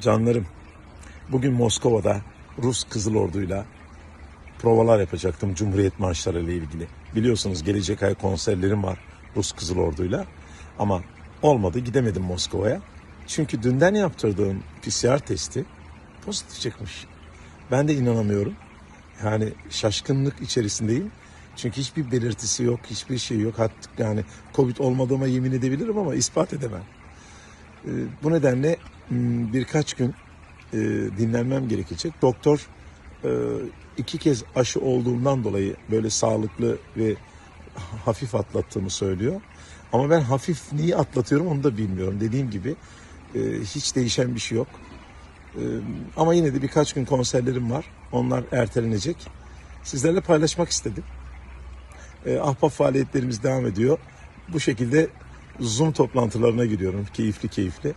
Canlarım, bugün Moskova'da Rus Kızıl Ordu'yla provalar yapacaktım Cumhuriyet Marşları ile ilgili. Biliyorsunuz gelecek ay konserlerim var Rus Kızıl Ordu'yla. Ama olmadı gidemedim Moskova'ya. Çünkü dünden yaptırdığım PCR testi pozitif çıkmış. Ben de inanamıyorum. Yani şaşkınlık içerisindeyim. Çünkü hiçbir belirtisi yok, hiçbir şey yok. Hatta yani Covid olmadığıma yemin edebilirim ama ispat edemem. Ee, Bu nedenle birkaç gün e, dinlenmem gerekecek. Doktor e, iki kez aşı olduğumdan dolayı böyle sağlıklı ve hafif atlattığımı söylüyor. Ama ben hafif neyi atlatıyorum onu da bilmiyorum. Dediğim gibi e, hiç değişen bir şey yok. E, Ama yine de birkaç gün konserlerim var. Onlar ertelenecek. Sizlerle paylaşmak istedim. E, ahbap faaliyetlerimiz devam ediyor. Bu şekilde Zoom toplantılarına giriyorum keyifli keyifli.